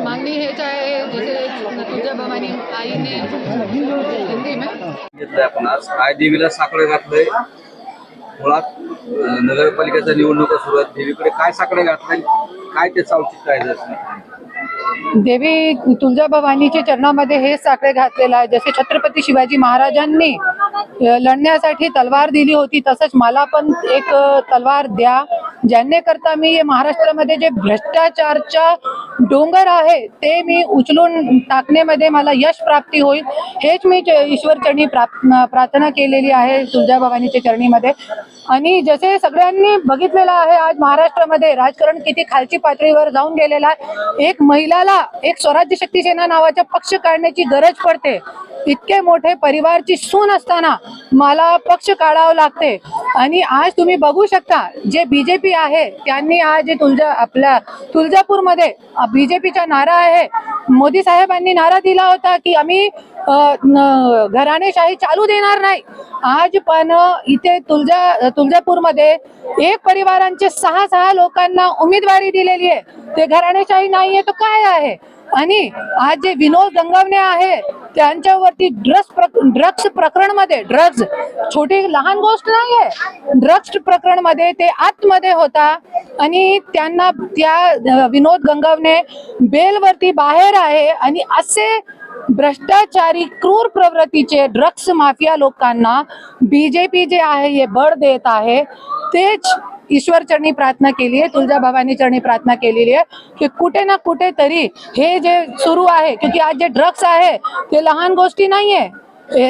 मांगनी हेच आहे जसे तुझ्या भवानी आईने हिंदी में घेतलंय आपण काय देवीला साकडं घातलंय. मुळात नगरपालिकेचा नगरपालिकेच्या निवडणुका सुरू आहेत देवीकडे काय साकडे घातलंय? काय त्याचं औचित्य आहे देवी तुळजाभवानीच्या चरणामध्ये हे साकडे घातलेलं आहे. जसे छत्रपती शिवाजी महाराजांनी लढण्यासाठी तलवार दिली होती तसंच मला पण एक तलवार द्या ज्यांनी करता मी महाराष्ट्रामध्ये जे भ्रष्टाचारच्या डोंगर आहे ते मी उचलून टाकण्यामध्ये मला यश प्राप्ती होईल हेच मी च- ईश्वर चरणी प्रार्थना केलेली आहे तुळजाभवानीच्या चरणीमध्ये. आणि जसे सगळ्यांनी बघितलेलं आहे आज महाराष्ट्रामध्ये राजकारण किती खालची पातळीवर जाऊन गेलेलं आहे. एक महिलाला एक स्वराज्य शक्ती सेना नावाचा पक्ष काढण्याची गरज पडते. इतके मोठे परिवारची सून असताना मला पक्ष काढावं लागते. आणि आज तुम्ही बघू शकता जे बीजेपी आहे त्यांनी आज तुळजा आपल्या तुळजापूरमध्ये बीजेपीचा नारा आहे. मोदी साहेबांनी नारा दिला होता की आम्ही घराणेशाही चालू देणार नाही. आज पण इथे तुळजा तुळजापूरमध्ये एक परिवारांचे सहा सहा लोकांना उमेदवारी दिलेली आहे. ते घराणेशाही नाहीये तर काय आहे? आणि आज जे विनोद गंगवणे आहे त्यांच्यावरती ड्रग्स ड्रग्स प्रकरणमध्ये ड्रग्ज छोटी लहान गोष्ट नाहीये. ड्रग्स प्रकरणमध्ये ते आतमध्ये होता आणि त्यांना त्या विनोद गंगवणे बेलवरती बाहेर आहे आणि असे भ्रष्टाचारी क्रूर प्रवृत्तीचे ड्रग्स माफिया लोकांना बीजेपी जे आहे हे बळ देत आहे. तेच ईश्वर चरणी प्रार्थना केली आहे तुळजाभवानी चरणी प्रार्थना केलेली आहे की कुठे ना कुठे तरी हे जे सुरू आहे क्योंकि आज जे ड्रग्स आहे ते लहान गोष्टी नाहीये.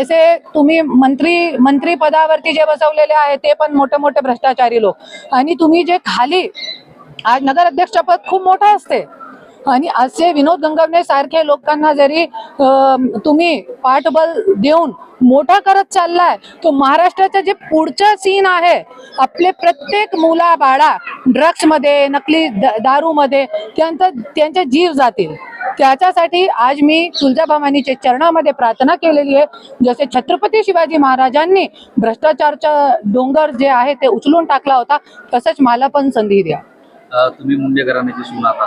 असे तुम्ही मंत्री मंत्री पदावरती जे बसवलेले आहे ते पण मोठे मोठे भ्रष्टाचारी लोक. आणि तुम्ही जे खाली आज नगर अध्यक्ष पद खूप मोठं असते. आणि असे विनोद गंगवणे सारखे लोकांना जरी तुम्ही पाठबल देऊन मोठा करत चाललाय तो महाराष्ट्राचं जे पुढचं सीन आहे आपले प्रत्येक मुला बाळा ड्रग्समध्ये नकली दारू मध्ये त्यांचा त्यांचे जीव जातील. त्याच्यासाठी आज मी तुळजाभवानीच्या चरणामध्ये प्रार्थना केलेली आहे. जसे छत्रपती शिवाजी महाराजांनी भ्रष्टाचारचा डोंगर जे आहे ते उचलून टाकला होता तसंच मला पण संधी द्या. तुम्ही मुंडे घराण्याची सून आता